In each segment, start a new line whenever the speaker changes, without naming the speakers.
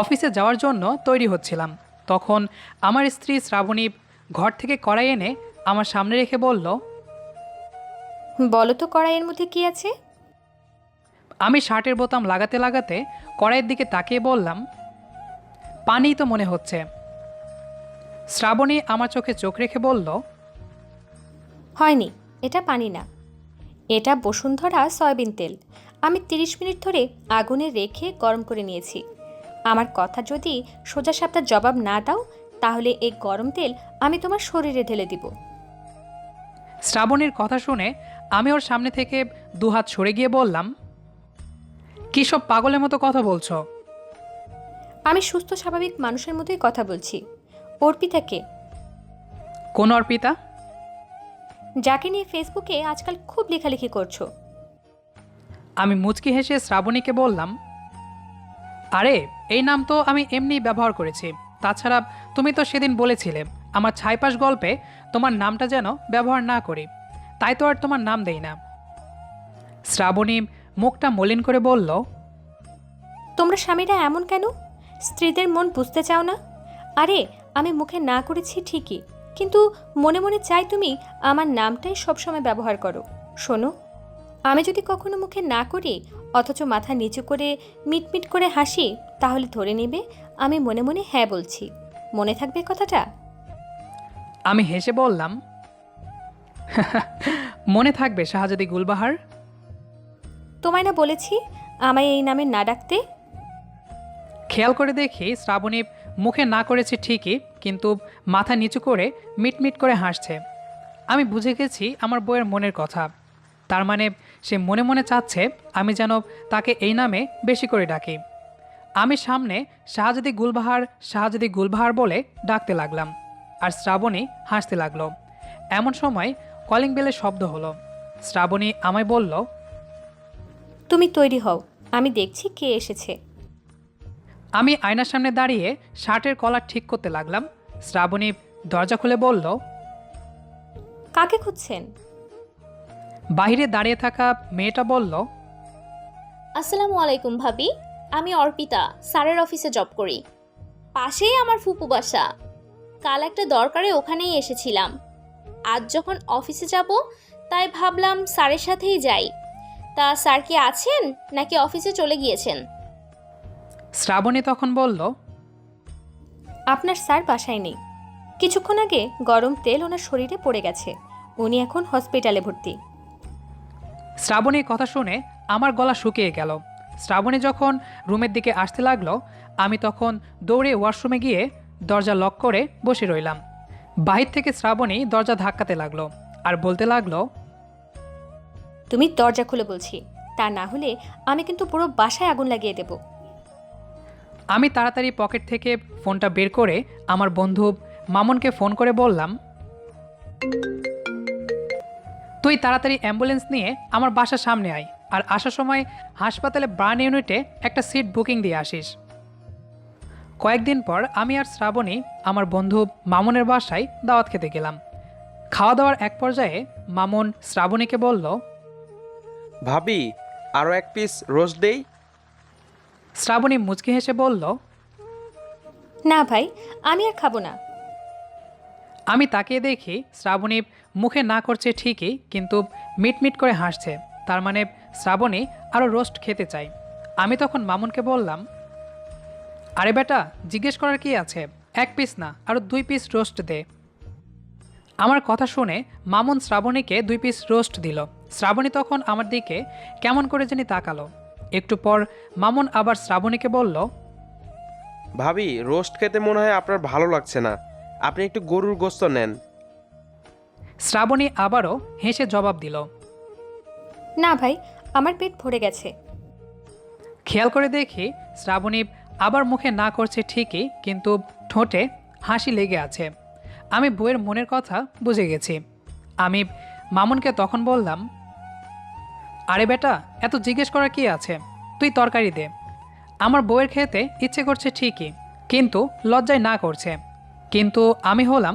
অফিসে যাওয়ার জন্য তৈরি হচ্ছিলাম। তখন আমার স্ত্রী শ্রাবণী ঘর থেকে কড়াই এনে আমার সামনে রেখে বলল
বলো তো কড়াইয়ের মধ্যে কি আছে?
আমি শার্টের বোতাম লাগাতে লাগাতে কড়াইয়ের দিকে তাকিয়ে বললাম পানিই তো মনে হচ্ছে। শ্রাবণী আমার চোখে চোখ রেখে বলল
হয়নি এটা পানি না। এটা বসুন্ধরা সয়াবিন তেল। আমি তিরিশ মিনিট ধরে আগুনে রেখে গরম করে নিয়েছি। আমার কথা যদি সোজা সাপটা জবাব না দাও তাহলে এই গরম তেল আমি তোমার শরীরে ঢেলে দিব।
শ্রাবণীর কথা শুনে আমি ওর সামনে থেকে দুহাত সরে গিয়ে বললাম কী সব পাগলের মতো কথা বলছো?
আমি সুস্থ স্বাভাবিক মানুষের মতোই কথা বলছি। অর্পিতাকে
কোন অর্পিতা
যাকে নিয়ে ফেসবুকে আজকাল খুব লেখালেখি করছ।
আমি মুচকি হেসে শ্রাবণীকে বললাম আরে, এই নাম তো আমি এমনি ব্যবহার করেছি। তাছাড়া তুমি তো সেদিন বলেছিলে, আমার ছাইপাশ গল্পে তোমার নামটা যেন ব্যবহার না করি। তাই তো আর তোমার নাম দেই না। শ্রাবণী মুখটা মলিন করে বলল,
তোমরা স্বামীরা এমন কেন? স্ত্রীদের মন বুঝতে চাও না? আরে, আমি মুখে না করেছি ঠিকই, কিন্তু মনে মনে চাই তুমি আমার নামটাই সবসময় ব্যবহার করো। শোনো, আমি যদি কখনো মুখে না করি অথচ মাথা নিচু করে মিটমিট করে হাসি তাহলে ধরে নেবে আমি মনে মনে হ্যাঁ বলছি। মনে থাকবে কথাটা?
আমি হেসে বললাম মনে থাকবে শাহজাদি গুলবাহার?
তোমায় না বলেছি আমায় এই নামে না ডাকতে?
খেয়াল করে দেখি শ্রাবণী মুখে না করেছে ঠিকই কিন্তু মাথা নিচু করে মিটমিট করে হাসছে। আমি বুঝে গেছি আমার বইয়ের মনের কথা। তার মানে সে মনে মনে চাচ্ছে আমি যেন তাকে এই নামে বেশি করে ডাকি। আমি সামনে শাহজাদি গুলবাহার শাহজাদি গুলবাহার বলে ডাকতে লাগলাম আর শ্রাবণী হাসতে লাগল। এমন সময় কলিং বেলের শব্দ হলো। শ্রাবণী আমায় বলল
তুমি তৈরি হও আমি দেখছি কে এসেছে।
আমি আয়নার সামনে দাঁড়িয়ে শার্টের কলার ঠিক করতে লাগলাম। শ্রাবণী দরজা খুলে বলল
কাকে খুঁজছেন?
বাইরে দাঁড়িয়ে থাকা মেয়েটা বলল
আসসালামু আলাইকুম ভাবি। আমি অর্পিতা স্যারের অফিসে জব করি। পাশেই আমার ফুপু বাসা। কাল একটা দরকারে ওখানেই এসেছিলাম। আজ যখন অফিসে যাব তাই ভাবলাম স্যারের সাথেই যাই। তা স্যার কি আছেন নাকি অফিসে চলে গিয়েছেন?
শ্রাবণী তখন বলল
আপনার স্যার বাসায় নেই। কিছুক্ষণ আগে গরম তেল ওনার শরীরে পড়ে গেছে। উনি এখন হসপিটালে ভর্তি।
শ্রাবণীর কথা শুনে আমার গলা শুকিয়ে গেল। শ্রাবণী যখন রুমের দিকে আসতে লাগল আমি তখন দৌড়ে ওয়াশরুমে গিয়ে দরজা লক করে বসে রইলাম। বাহির থেকে শ্রাবণী দরজা ধাক্কাতে লাগল আর বলতে লাগল
তুমি দরজা খুলে বলছি তা না হলে আমি কিন্তু পুরো বাসায় আগুন লাগিয়ে দেব।
আমি তাড়াতাড়ি পকেট থেকে ফোনটা বের করে আমার বন্ধু মামুনকে ফোন করে বললাম তুই তাড়াতাড়ি অ্যাম্বুলেন্স নিয়ে আমার বাসার সামনে আয় আর আসার সময় হাসপাতালে ব্রান ইউনিটে একটা সিট বুকিং দিয়ে আসিস। কয়েকদিন পর আমি আর শ্রাবণী আমার বন্ধু মামুনের বাসায় দাওয়াত খেতে গেলাম। খাওয়া দাওয়ার এক পর্যায়ে মামুন শ্রাবণীকে বলল
ভাবি আরও এক পিস রোজ দেই?
শ্রাবণী মুচকি হেসে বলল
না ভাই আমি আর খাব না।
আমি তাকিয়ে দেখি শ্রাবণী মুখে না করছে ঠিকই, কিন্তু মিটমিট করে হাসছে। তার মানে শ্রাবণী আরও রোস্ট খেতে চাই আমি তখন মামুনকে বললাম, আরে বেটা, জিজ্ঞেস করার কি আছে? এক পিস না আরও দুই পিস রোস্ট দে। আমার কথা শুনে মামুন শ্রাবণীকে দুই পিস রোস্ট দিল। শ্রাবণী তখন আমার দিকে কেমন করে জানি তাকালো। একটু পর মামুন আবার শ্রাবণীকে বলল,
ভাবি, রোস্ট খেতে মনে হয় আপনার ভালো লাগছে না। আপনি একটু গরুর গোস্ত নেন।
শ্রাবণী আবারও হেসে জবাব দিল
না ভাই আমার পেট ভরে গেছে।
খেয়াল করে দেখি শ্রাবণী আবার মুখে না করছে ঠিকই কিন্তু ঠোঁটে হাসি লেগে আছে। আমি বইয়ের মনের কথা বুঝে গেছি। আমি মামুনকে তখন বললাম আরে বেটা এত জিজ্ঞেস করার কি আছে? তুই তরকারি দে। আমার বউয়ের খেতে ইচ্ছে করছে ঠিকই কিন্তু লজ্জায় না করছে। কিন্তু আমি হলাম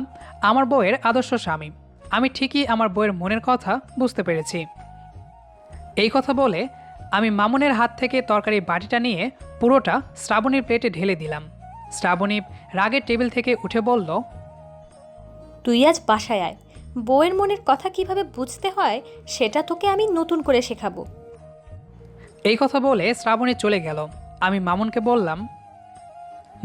আমার বউয়ের আদর্শ স্বামী। আমি ঠিকই আমার বউয়ের মনের কথা বুঝতে পেরেছি। এই কথা বলে আমি মামুনের হাত থেকে তরকারি বাটিটা নিয়ে পুরোটা শ্রাবণীর প্লেটে ঢেলে দিলাম। শ্রাবণী রাগের টেবিল থেকে উঠে বলল
তুই আজ বাসায় আয়। বউয়ের মনের কথা কীভাবে বুঝতে হয় সেটা তোকে আমি নতুন করে শেখাবো।
এই কথা বলে শ্রাবণী চলে গেল। আমি মামুনকে বললাম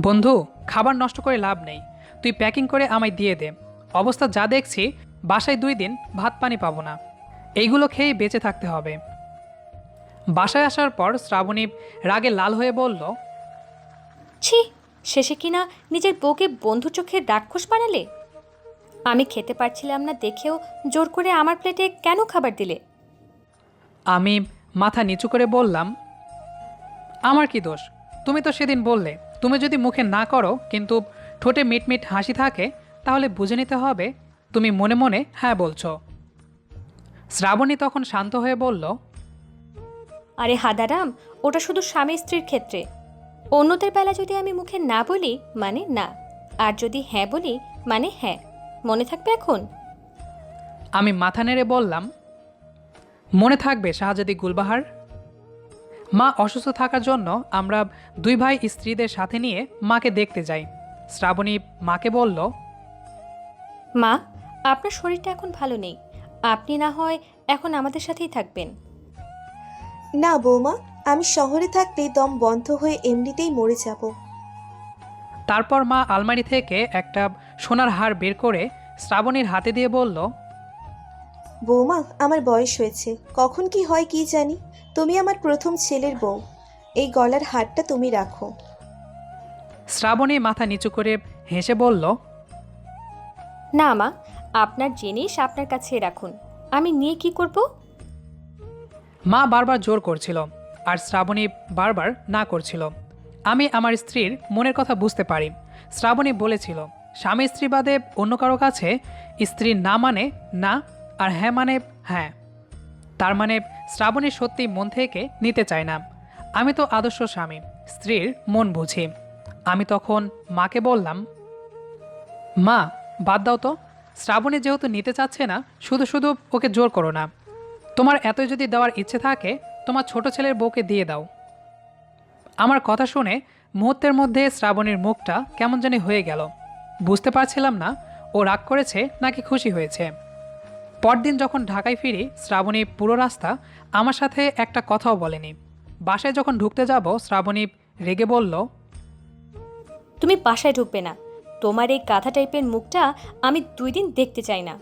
বন্ধু খাবার নষ্ট করে লাভ নেই। তুই প্যাকিং করে আমায় দিয়ে দে। অবস্থা যা দেখছি বাসায় দুই দিন ভাত পানি পাবো না। এইগুলো খেয়েই বেঁচে থাকতে হবে। বাসায় আসার পর শ্রাবণী রাগে লাল হয়ে বলল
ছি শেষে কিনা নিজের বউকে বন্ধু চোখে রাক্ষস বানালে? আমি খেতে পারছিলাম না দেখেও জোর করে আমার প্লেটে কেন খাবার দিলে?
আমি মাথা নিচু করে বললাম আমার কি দোষ? তুমি তো সেদিন বললে তুমি যদি মুখে না করো কিন্তু ঠোঁটে মিটমিট হাসি থাকে তাহলে বুঝে নিতে হবে তুমি মনে মনে হ্যাঁ বলছো। শ্রাবণী তখন শান্ত হয়ে বলল
আরে হাদারাম ওটা শুধু স্বামী স্ত্রীর ক্ষেত্রে। অন্যদের বেলা যদি আমি মুখে না বলি মানে না। আর যদি হ্যাঁ বলি মানে হ্যাঁ। মনে থাকবে এখন?
আমি মাথা নেড়ে বললাম মনে থাকবে শাহজাদি গুলবাহার। মা অসুস্থ থাকার জন্য আমরা দুই ভাই স্ত্রীদের সাথে নিয়ে মাকে দেখতে যাই। শ্রাবণী মাকে বলল
মা? আপনার শরীরটা এখন ভালো নেই। আপনি না হয় এখন আমাদের সাথেই থাকবেন।
না বৌমা আমি শহরে থাকলে দম বন্ধ হয়ে এমনিতেই মরে যাব।
তারপর মা আলমারি থেকে একটা সোনার হার বের করে শ্রাবণীর হাতে দিয়ে বলল
বৌমা আমার বয়স হয়েছে। কখন কি হয় কি জানি? তুমি আমার প্রথম ছেলের বউ। এই গলার হারটা তুমি রাখো।
শ্রাবণী মাথা নিচু করে হেসে বলল
না মা আপনার জিনিস আপনার কাছে রাখুন। আমি নিয়ে কি করব?
মা বারবার জোর করছিল, আর শ্রাবণী বারবার না করছিল। আমি আমার স্ত্রীর মনের কথা বুঝতে পারি। শ্রাবণী বলেছিল, স্বামী স্ত্রী বাদে অন্য কারও কাছে স্ত্রী না মানে না, আর হ্যাঁ মানে হ্যাঁ। তার মানে শ্রাবণী সত্যি মন থেকে নিতে চায় না। আমি তো আদর্শ স্বামী, স্ত্রীর মন বুঝি। আমি তখন মাকে বললাম, মা, বাদ দাও তো। শ্রাবণী যেহেতু নিতে চাচ্ছে না, শুধু শুধু ওকে জোর করো না। তোমার এতই যদি দেওয়ার ইচ্ছে থাকে, তোমার ছোট ছেলের বউকে দিয়ে দাও। আমার কথা শুনে মুহূর্তের মধ্যে শ্রাবণীর মুখটা কেমন জানি হয়ে গেল। বুঝতে পারছিলাম না ও রাগ করেছে নাকি খুশি হয়েছে। পরদিন যখন ঢাকায় ফিরি, শ্রাবণী পুরো রাস্তা আমার সাথে একটা কথাও বলেনি। বাসায় যখন ঢুকতে যাব, শ্রাবণী রেগে বলল,
তুমি বাসায় ঢুকবে না। তোমার এই কাঁথা টাইপের মুখটা আমি দুই দিন দেখতে চাই না।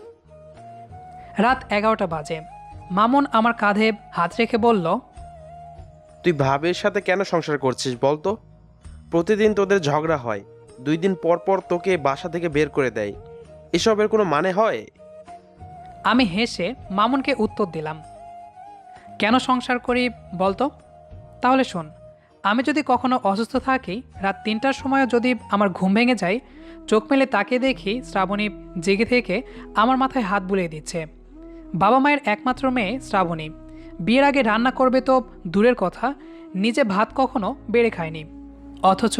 রাত এগারোটা বাজে। মামুন আমার কাঁধে হাত রেখে বলল
তুই ভাবের সাথে কেন সংসার করছিস বল তো? প্রতিদিন তোদের ঝগড়া হয়। দুই দিন পর পর তোকে বাসা থেকে বের করে দেয়। এসবের কোনো মানে হয়?
আমি হেসে মামুনকে উত্তর দিলাম কেন সংসার করি বলতো তাহলে শোন আমি যদি কখনো অসুস্থ থাকি, রাত তিনটার সময় যদি আমার ঘুম ভেঙে যায়, চোখ মেলে তাকে দেখি শ্রাবণী জেগে থেকে আমার মাথায় হাত বুলিয়ে দিচ্ছে। বাবা মায়ের একমাত্র মেয়ে শ্রাবণী। বিয়ের আগে রান্না করবে তো দূরের কথা, নিজে ভাত কখনো বেড়ে খায়নি। অথচ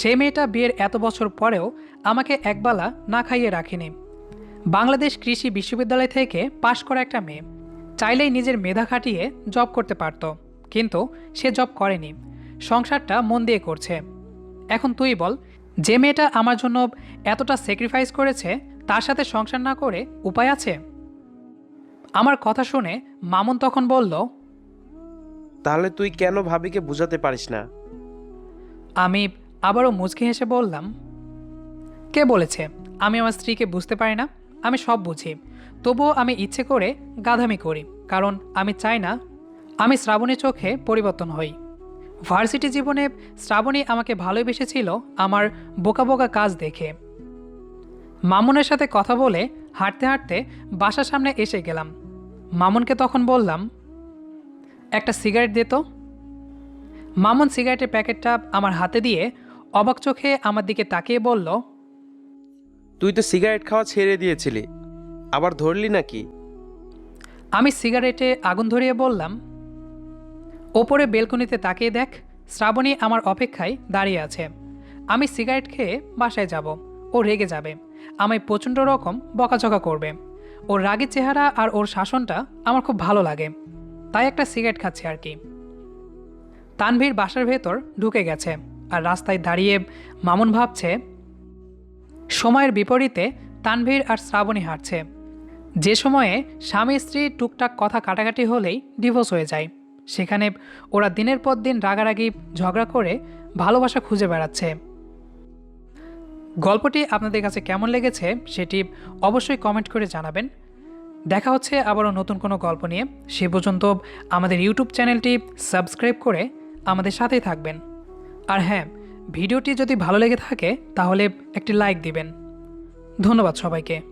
সে মেয়েটা বিয়ের এত বছর পরেও আমাকে একবেলা না খাইয়ে রাখেনি। বাংলাদেশ কৃষি বিশ্ববিদ্যালয় থেকে পাশ করা একটা মেয়ে। চাইলেই নিজের মেধা খাটিয়ে জব করতে পারত, কিন্তু সে জব করেনি। সংসারটা মন দিয়ে করছে। এখন তুই বল যে মেয়েটা আমার জন্য এতটা স্যাক্রিফাইস করেছে তার সাথে সংসার না করে উপায় আছে? আমার কথা শুনে মামুন তখন বলল
তাহলে তুই কেন ভাবিকে বুঝাতে পারিস না?
আমি আবারও মুচকি হেসে বললাম কে বলেছে? আমি আমার স্ত্রীকে বুঝতে পারি না আমি সব বুঝি। তবুও আমি ইচ্ছে করে গাধামি করি কারণ আমি চাই না আমি শ্রাবণী চোখে পরিবর্তন হই। ভার্সিটি জীবনে শ্রাবণী আমাকে ভালোবেসেছিল আমার বোকা বোকা কাজ দেখে। মামুনের সাথে কথা বলে হাঁটতে হাঁটতে বাসার সামনে এসে গেলাম। মামুনকে তখন বললাম একটা সিগারেট দে তো। মামুন সিগারেটের প্যাকেটটা আমার হাতে দিয়ে অবাক চোখে আমার দিকে তাকিয়ে বলল
তুই তো সিগারেট খাওয়া ছেড়ে দিয়েছিলি আবার ধরলি নাকি?
আমি সিগারেটে আগুন ধরিয়ে বললাম ওপরে বেলকনিতে তাকিয়ে দেখ, শ্রাবণী আমার অপেক্ষায় দাঁড়িয়ে আছে। আমি সিগারেট খেয়ে বাসায় যাব। ও রেগে যাবে। আমায় প্রচণ্ড রকম বকাঝকা করবে। ওর রাগের চেহারা আর ওর শাসনটা আমার খুব ভালো লাগে। তাই একটা সিগারেট খাচ্ছি আর কি। তানভীর বাসার ভেতর ঢুকে গেছে আর রাস্তায় দাঁড়িয়ে মামুন ভাবছে, সময়ের বিপরীতে তানভীর আর শ্রাবণী হাঁটছে। যে সময়ে স্বামী স্ত্রী টুকটাক কথা কাটাকাটি হলেই ডিভোর্স হয়ে যায়। সেখানে ওরা দিনের পর দিন রাগারাগি, ঝগড়া করে ভালোবাসা খুঁজে বেড়াচ্ছে। গল্পটি আপনাদের কাছে কেমন লেগেছে সেটি অবশ্যই কমেন্ট করে জানাবেন। দেখা হচ্ছে আবারও নতুন কোনো গল্প নিয়ে। সে পর্যন্ত আমাদের ইউটিউব চ্যানেলটি সাবস্ক্রাইব করে আমাদের সাথেই থাকবেন। আর হ্যাঁ ভিডিওটি যদি ভালো লেগে থাকে তাহলে একটি লাইক দিবেন। ধন্যবাদ সবাইকে।